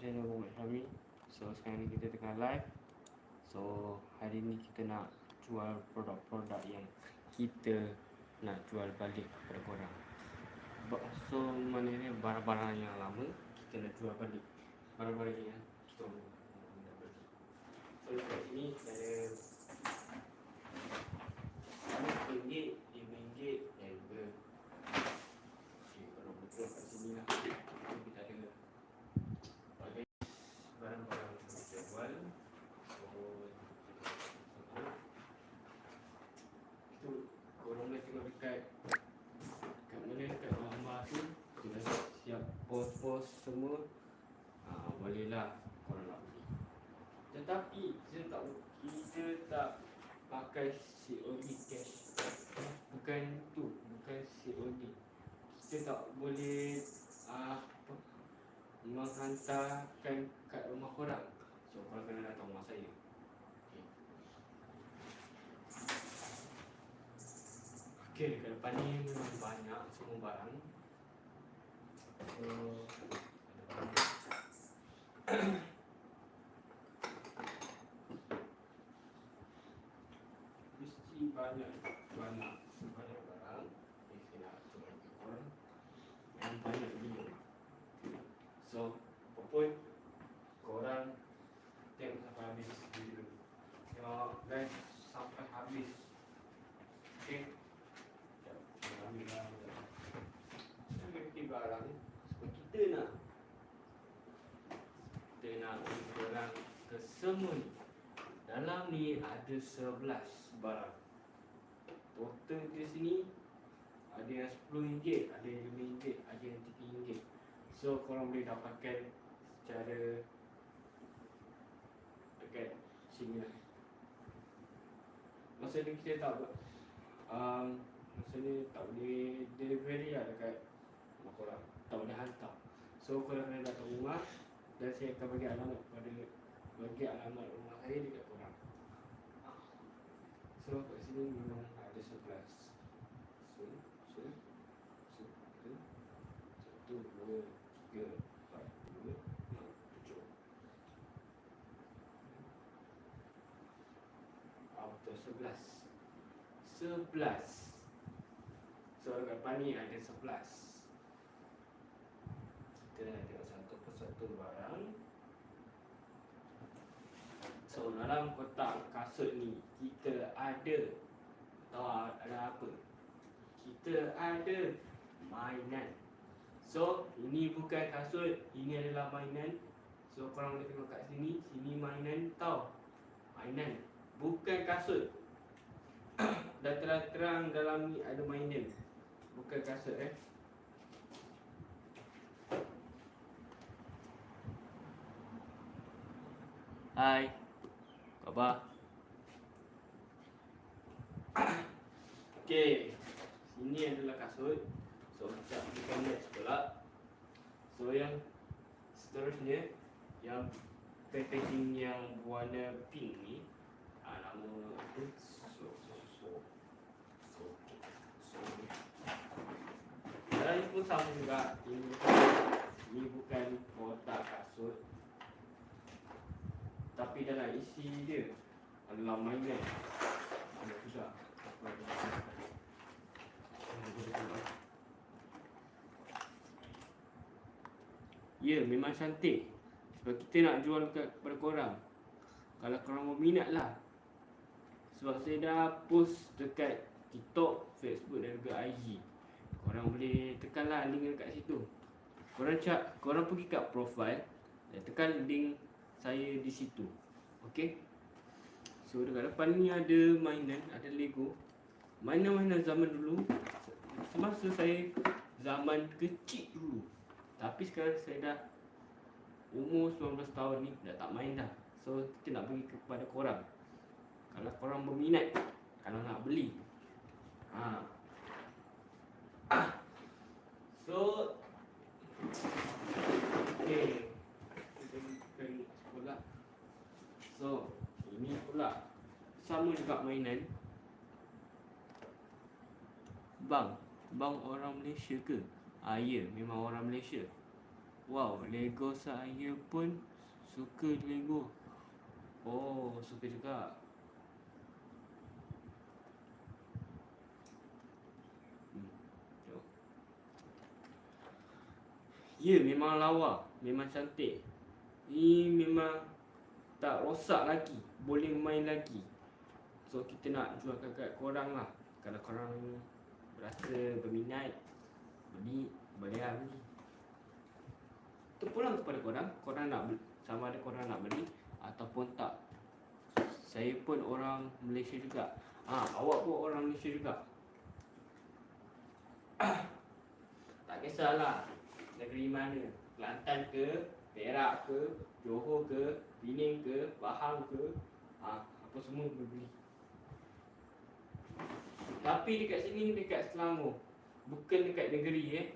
channel Muhammad Syami. So sekarang ni kita tengah live. So hari ni kita nak jual produk-produk yang kita nak jual balik kepada korang. So maknanya barang-barang yang lama kita nak jual balik. Barang-barang yang kita nak beli So kat sini ada RM5, RM5 dan juga Okay, kalau betul kat sini lah So kita ada Bagai barang-barang yang kita jual So satu Itu korang boleh tengok dekat Kat mana dekat gambar tu Kita dah siap post-post semua ha, Bolehlah korang nak beli Tetapi kita tak kita tak pakai COD cash. Bukan tu, bukan COD Kita tak boleh uh, menghantarkan kat rumah korang. So korang kena datang rumah saya. Okay, dekat depan ni memang banyak semua barang Mesti banyak banyak banyak barang Ni saya Yang banyak video So, apa pun korang tengok sampai habis video. Guys sampai habis. Okay? Sekejap, saya ambil barang dulu. Kita bagi barang sebab kita nak kita nak bagi korang semua. Dalam ni ada 11 barang. Total di sini ada yang RM10, ada yang RM5, ada yang RM3. So korang boleh dapatkan secara dekat sini lah. Masa ni kita tak buat um, Masa ni tak boleh delivery lah dekat rumah korang Tak boleh hantar So korang kena datang rumah Dan saya akan bagi alamat pada Bagi alamat rumah saya dekat korang So kat sini memang ada 11 So, so, so, so Satu, dua, tiga, empat, lima, enam, tujuh. Betul, sebelas. Sebelas. So ni ada sebelas. Kita dah tengok satu persatu barang So dalam kotak kasut ni Kita ada Tahu ada apa? Kita ada mainan. So ini bukan kasut Ini adalah mainan. So korang boleh tengok kat sini Sini mainan tau. Mainan Bukan kasut. Dah terang-terang dalam ni ada mainan. Bukan kasut eh. Hai Khabar Okay Sini adalah kasut. So kita ambilkan next pula So yang Seterusnya Yang packaging yang warna pink ni ah, Nama apa? So So So So. So Dan ini pun sama juga. Ini Ini bukan kotak kasut Tapi dalam isi dia Adalah mainan Ada dia Ya, memang cantik. Sebab kita nak jual kepada korang. Kalau korang berminat lah. Sebab saya dah post dekat TikTok, Facebook dan juga IG. Korang boleh tekan lah link dekat situ. Korang cak, korang pergi kat profile dan tekan link saya di situ. Okay? So dekat depan ni ada mainan, ada Lego. Mainan-mainan zaman dulu semasa saya zaman kecil dulu. Tapi sekarang saya dah umur 19 tahun ni dah tak main dah. So kita nak bagi kepada korang. Kalau korang berminat, kalau nak beli. Ha. So Okay Kita bukan sekolah So Ini pula Sama juga mainan Bang Bang orang Malaysia ke? Ah ya, memang orang Malaysia Wow, Lego saya pun suka Lego. Oh, suka juga. Hmm. Ya, memang lawa. Memang cantik. Ini memang tak rosak lagi. Boleh main lagi. So, kita nak jualkan kat korang lah. Kalau korang rasa berminat, beli, boleh lah beli. Terpulang kepada korang. Korang nak beli. Sama ada korang nak beli ataupun tak. Saya pun orang Malaysia juga. Ah, ha, awak pun orang Malaysia juga. tak kisahlah negeri mana. Kelantan ke, Perak ke, Johor ke, Pening ke, Pahang ke, ha, apa semua boleh beli. Tapi dekat sini dekat Selangor. Bukan dekat negeri eh.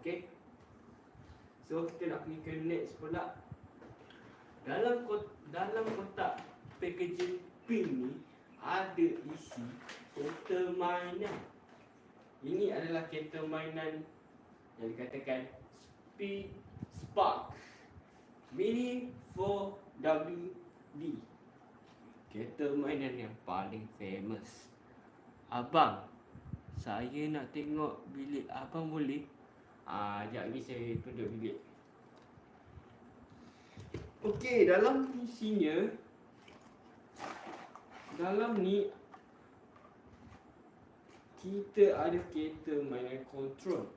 Okey. So kita nak pergi ke next pula dalam kot, dalam kotak packaging pin ni ada isi kereta mainan. Ini adalah kereta mainan yang dikatakan Speed Spark Mini 4WD. Kereta mainan yang paling famous. Abang, saya nak tengok bilik abang boleh? Ah, jap lagi saya tunjuk bilik. Okey, dalam isinya dalam ni kita ada kereta mainan control.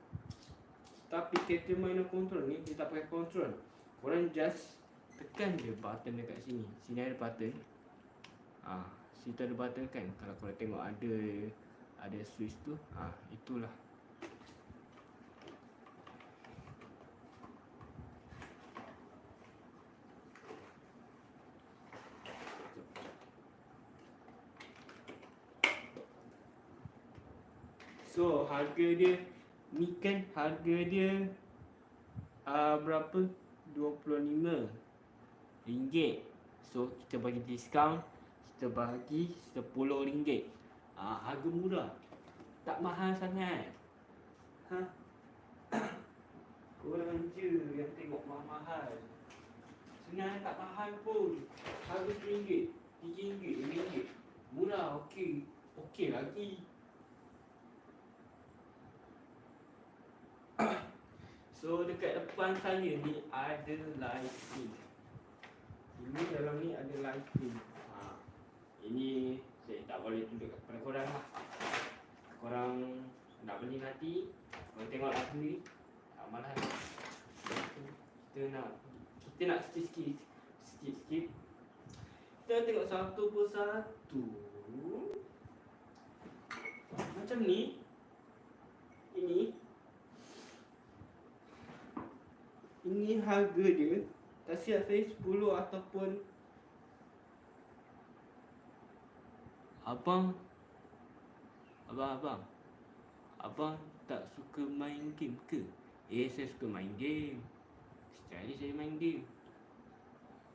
Tapi kereta mainan control ni kita tak pakai control. Korang just tekan je button dekat sini. Sini ada button. Ha, situ ada button kan. Kalau korang tengok ada ada switch tu, ha, itulah. So harga dia ni kan harga dia uh, berapa? 25 ringgit. So kita bagi diskaun kita bagi 10 ringgit. Ah harga murah. Tak mahal sangat. Ha? Korang je yang tengok mahal-mahal. Sebenarnya tak mahal pun. Harga RM1, RM3, RM5. Murah, okey. Okey lagi. So dekat depan saya ni ada lighting. Ini dalam ni ada lighting. Ha. Ini saya tak boleh tunjuk kepada korang lah. Korang nak beli nanti, korang tengoklah sendiri. Tak malah. Kita nak kita nak sikit-sikit sikit-sikit. Kita tengok satu persatu. Macam ni. Ini ini harga dia tak siap saya 10 ataupun Abang Abang Abang Abang tak suka main game ke? Eh saya suka main game Setiap hari saya main game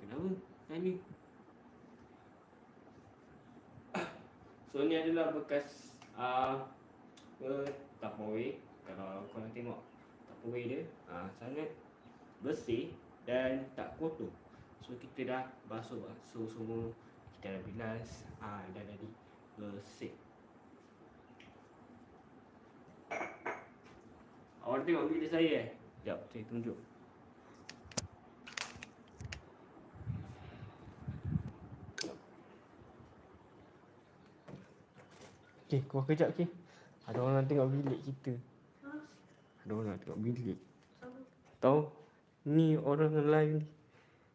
Kenapa? Tanya So ni adalah bekas uh, uh, Tupperware Kalau korang tengok Tupperware dia uh, Sangat bersih dan tak kotor. So kita dah basuh-basuh semua, kita dah bilas, ah ha, dah jadi bersih. Awak tengok bilik saya eh? Sekejap, saya tunjuk. Okay, keluar kejap okay. Ada orang nak tengok bilik kita. Ada orang nak tengok bilik. Tahu? Ni orang live ni.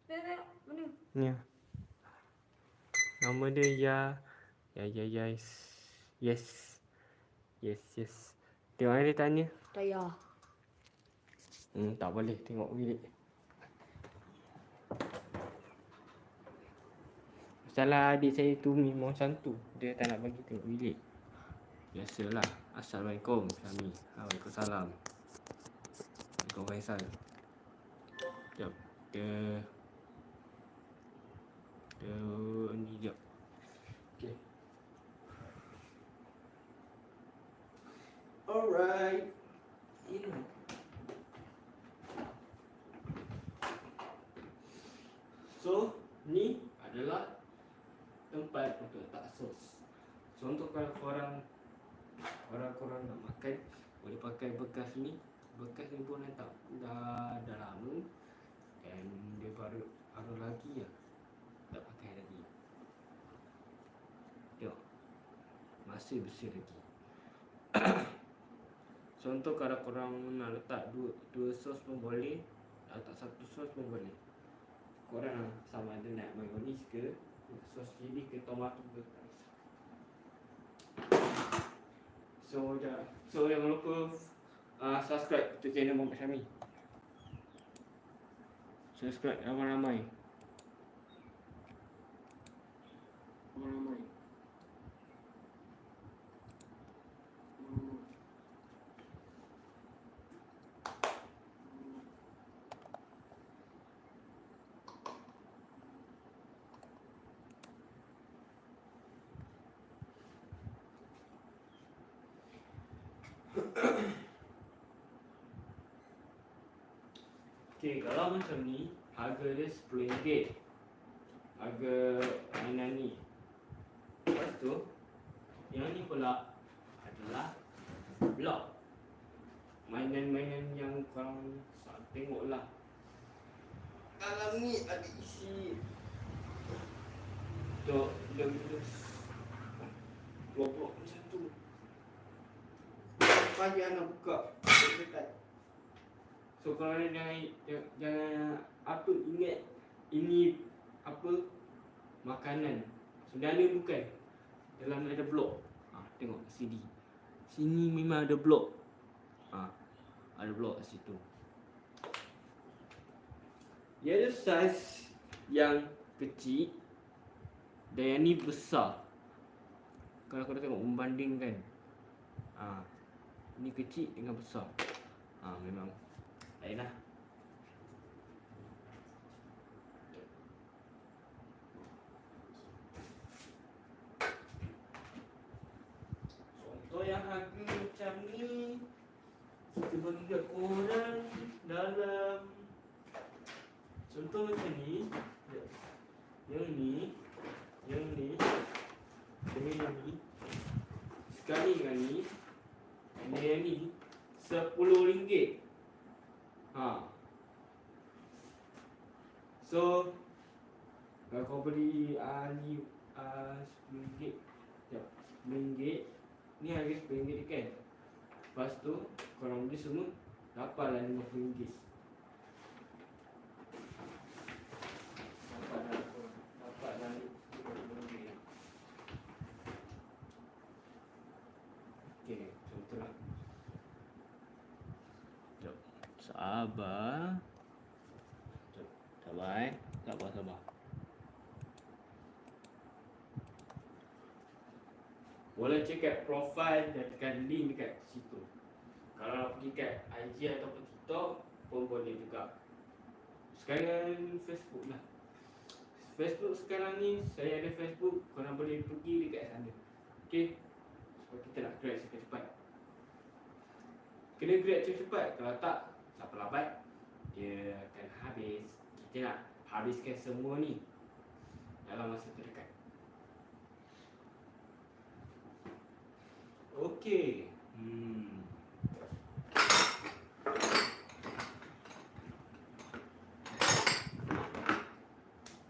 Tengok, mana? Ni. Nama dia Ya. Ya, ya, yes. Yes. Yes, yes. Tengok dia tanya. Tak ya. Hmm, tak boleh tengok bilik. Salah adik saya tu memang macam tu. Dia tak nak bagi tengok bilik. Biasalah. Assalamualaikum. Kami. Waalaikumsalam. Waalaikumsalam. Waalaikumsalam. Kita Kita ni jap. Okay. Alright. Ini. So, ni adalah tempat untuk letak sos. So, untuk kalau korang Orang korang nak makan Boleh pakai bekas ni. Bekas ni pun letak Dah Masih bersih lagi. Contoh kalau korang nak letak dua, dua sos pun boleh Letak satu sos pun boleh. Korang sama ada nak mayonis ke Sos chili ke tomato ke So, ja, so jangan lupa uh, subscribe to channel Muhammad Syami. Subscribe ramai-ramai. Ramai-ramai Okay, kalau macam ni, harga dia RM10. Harga mainan ni. Lepas tu, yang ni pula adalah blok. Mainan-mainan yang korang sa- tengok lah. Dalam ni ada isi lebih Dua blok macam tu. Pagi anak buka, dekat So dia jangan, jangan, apa ingat ini apa makanan. Sebenarnya bukan. Dalam ada blok. Ha, tengok CD. Sini memang ada blok. Ha, ada blok situ. Dia ada saiz yang kecil dan yang ni besar. Kalau kau tengok membandingkan. Ha, ni kecil dengan besar. Ha, memang lain lah. Contoh yang harga macam ni korang dalam. Contoh macam ni Yang ni Yang ni Dengan yang ni. Sekali dengan ni yang ni Sepuluh ringgit Ha. So kalau kau beli uh, ni uh, RM10 Sekejap RM10 Ni harga RM10 kan? Lepas tu korang beli semua Dapatlah RM50 Dapatlah Dapatlah RM50 Okay, contoh lah Sekejap Sekejap Sabar eh. Sabar sabar. Boleh check kat profile dan tekan link dekat situ. Kalau pergi kat IG ataupun TikTok pun boleh juga. Sekarang Facebook lah. Facebook sekarang ni saya ada Facebook Korang boleh pergi dekat sana. Okay Sebab kita nak grab cepat-cepat Kena grab cepat-cepat Kalau tak Siapa lambat Dia akan habis. Kita nak habiskan semua ni Dalam masa terdekat. Okey. Hmm.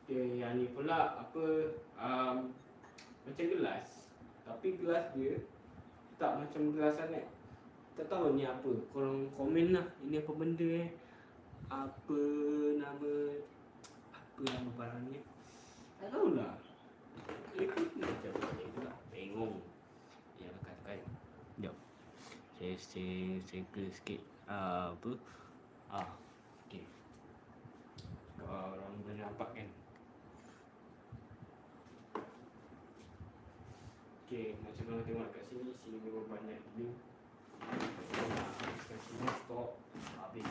Yang ni pula apa um, macam gelas. Tapi gelas dia tak macam gelas sangat tak tahu ni apa. Korang komen lah. Ini apa benda eh? Apa nama apa nama barang ni tak tahulah. Ikut macam mana pula bengong. Ya katakan jap saya saya saya clear sikit. Uh, apa? Ah okey. Kalau orang boleh nampak kan. Okay, macam mana tengok kat sini, sini memang banyak link Habiskan semua stok, habis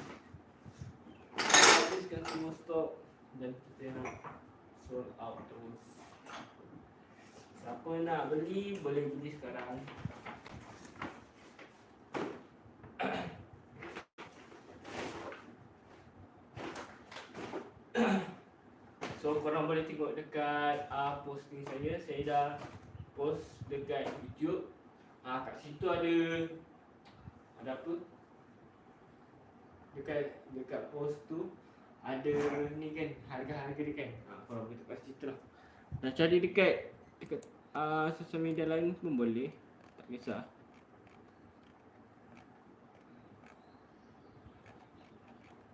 Habiskan semua stok dan kita nak sold out terus Siapa nak beli, boleh beli sekarang. So korang boleh tengok dekat uh, posting saya. Saya dah post dekat YouTube. Uh, Kat situ ada Ada apa? Dekat dekat post tu Ada ni kan Harga-harga dia kan. Uh, Korang boleh kat situ lah Nak cari dekat Dekat uh, sosial media lain pun boleh. Tak kisah.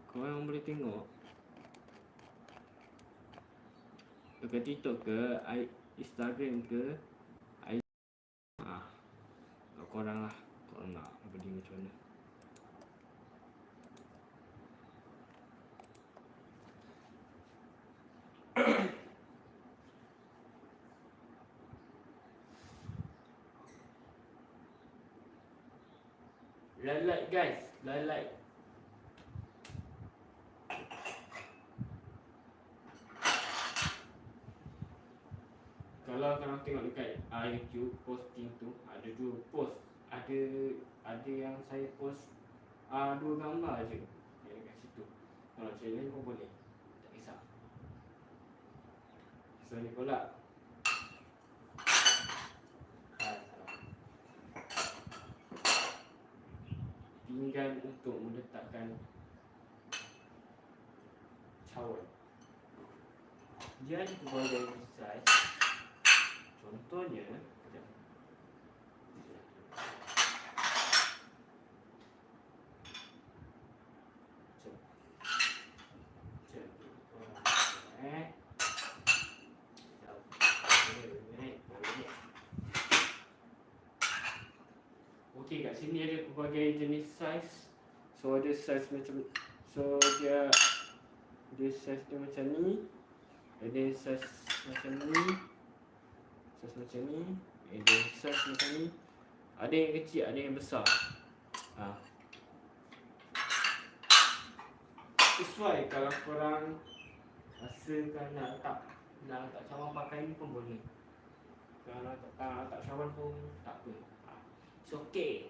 Korang boleh tengok. Dekat TikTok ke Instagram ke I, ah, kat korang lah Korang nak beli macam mana guys, lalai Kalau korang tengok dekat uh, YouTube posting tu ada dua post. Ada ada yang saya post uh, dua gambar je yang dekat situ. Kalau challenge pun boleh. Tak kisah. So ni pula. Ah, salah. Pinggan untuk meletakkan cawan. Dia ada pelbagai size Contohnya Sekejap Sekejap. Sekejap. Eh. Sekejap. Boleh, boleh, boleh. Okey kat sini ada pelbagai jenis saiz. So ada saiz macam So dia Dia saiz dia macam ni Ada saiz macam ni Saiz macam ni Ada saiz macam ni. Ada yang kecil, ada yang besar. Ha. Why kalau korang Rasakan nak letak Nak letak cawan pakai ni pun boleh. Kalau nak letak, nak letak cawan pun tak apa okay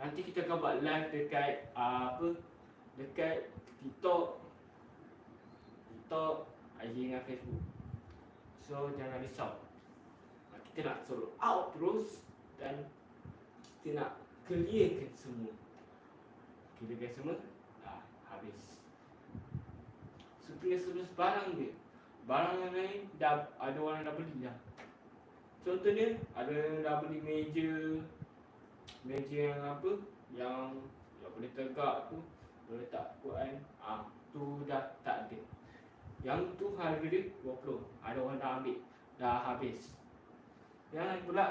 Nanti kita akan buat live dekat uh, apa dekat TikTok TikTok, IG dengan Facebook. So jangan risau. Kita nak solo out terus dan kita nak clearkan semua. Clearkan semua dah habis. So clear semua barang dia. Barang yang lain dah ada orang dah beli dah. Contohnya ada dah beli meja meja yang apa yang yang boleh tegak tu boleh letak Quran ah tu dah tak ada. Yang tu harga dia 20 ada orang dah ambil dah habis. Yang lain pula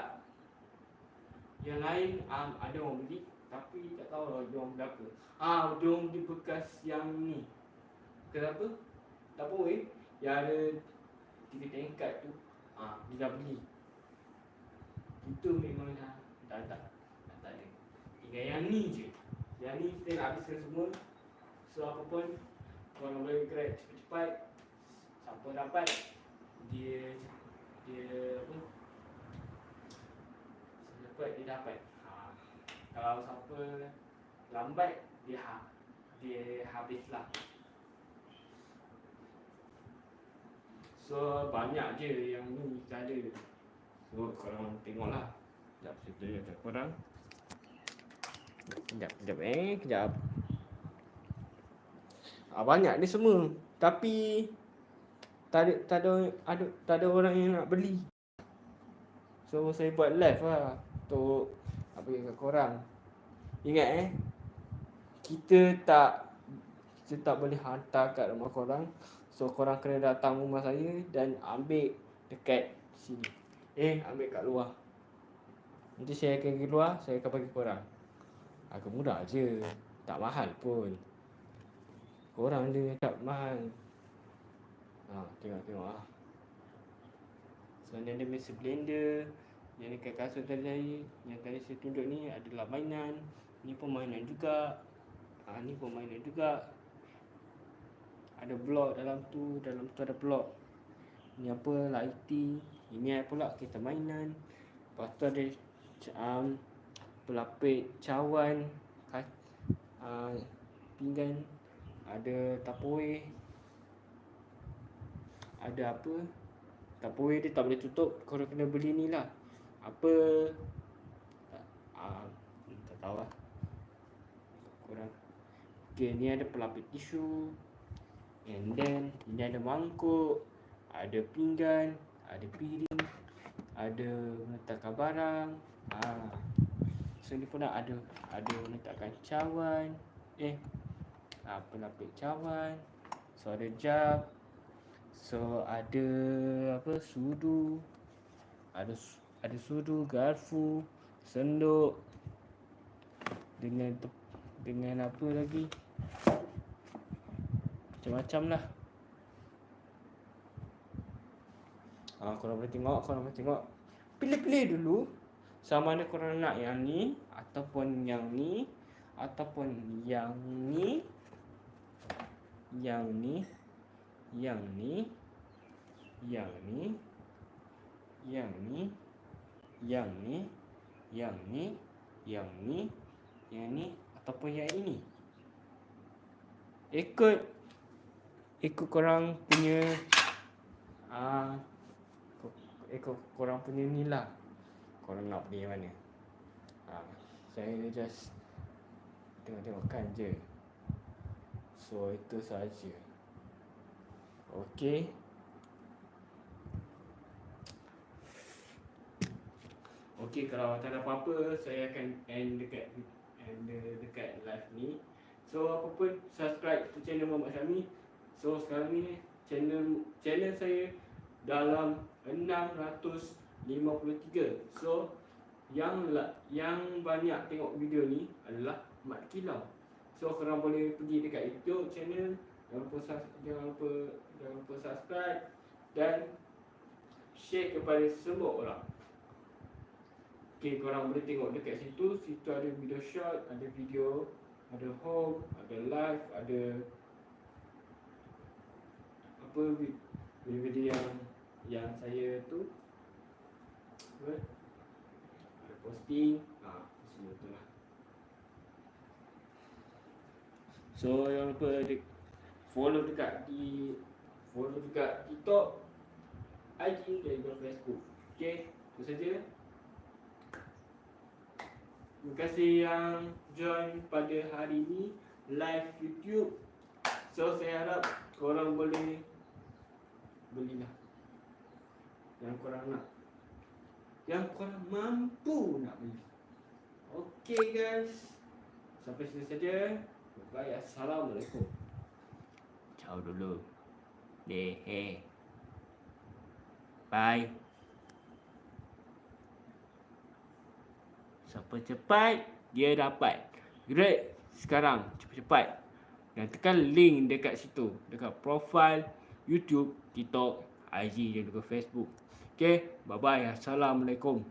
yang lain um, ada orang beli tapi tak tahu lah dia orang berapa. Ah dia orang beli bekas yang ni. Kenapa? Tak apa weh. Yang ada tiga tingkat tu. Ah dia dah beli itu memang dah dah tak dah tak ada tinggal yang ni je. Yang ni kita nak habiskan semua. So apa pun korang boleh grab cepat-cepat. Siapa dapat dia dia apa? Siapa dapat dia dapat. Ha. kalau siapa lambat dia ha, dia habislah. So banyak je yang ni kita ada So korang tengoklah. Sekejap tunjuk kat korang Sekejap, sekejap eh, kejap ah, Banyak ni semua. Tapi tak ada, tak ada, ada, tak ada orang yang nak beli. So saya buat live lah Untuk apa kat korang Ingat eh Kita tak Kita tak boleh hantar kat rumah korang. So korang kena datang rumah saya Dan ambil dekat sini Eh ambil kat luar. Nanti saya akan pergi luar Saya akan bagi korang. Agak mudah je Tak mahal pun. Korang dia tak mahal. Ha tengok-tengok lah So ni ada mesin blender Yang dekat kasut tadi saya Yang tadi saya tunjuk ni adalah mainan. Ni pun mainan juga. Ha, Ni pun mainan juga. Ada blok dalam tu dalam tu ada blok ni apa lighting ini pula kita mainan lepas tu ada um, pelapis cawan uh, pinggan ada tapoe. Ada apa? Tupperware dia tak boleh tutup korang kena beli ni lah. Apa? Ah, tak tahu lah. Korang okay ni ada pelapis tisu and then ni ada mangkuk ada pinggan ada piring ada meletakkan barang ah so ni pun ada ada meletakkan cawan eh ah, pelapis cawan so ada jug So ada apa sudu ada ada sudu, garfu, senduk dengan dengan apa lagi? Macam-macam lah. Ha, korang boleh tengok, korang boleh tengok. Pilih-pilih dulu sama ada korang nak yang ni ataupun yang ni ataupun yang ni yang ni yang ni yang ni yang ni yang ni yang ni yang ni yang ni ataupun yang ini ikut ikut korang punya ah uh, ikut korang punya ni lah korang nak pergi mana ah saya just tengok-tengokkan je so itu saja Okey. Okey kalau tak ada apa-apa saya akan end dekat end dekat live ni. So apa pun subscribe to channel Muhammad Syami. So sekarang ni channel channel saya dalam 653. So yang yang banyak tengok video ni adalah Mat Kilau. So korang boleh pergi dekat YouTube channel Jangan lupa, jangan lupa, jangan lupa subscribe dan share kepada semua orang. Okay, korang boleh tengok dekat situ. Situ ada video short, ada video, ada home, ada live, ada apa video-video yang yang saya tu apa? Ada posting, ah, semua tu lah. So, jangan lupa dek, follow dekat di follow dekat TikTok, IG dan juga Facebook. Okey, itu saja. Terima kasih yang join pada hari ini live YouTube. So saya harap korang boleh belilah yang korang nak. Yang korang mampu nak beli. Okay guys. Sampai sini saja. Bye. Assalamualaikum. Ciao dulu. Dehe. Bye. Siapa cepat, dia dapat. Great. Sekarang, cepat-cepat. Dan tekan link dekat situ. Dekat profile YouTube, TikTok, IG dan juga Facebook. Okay, bye-bye. Assalamualaikum.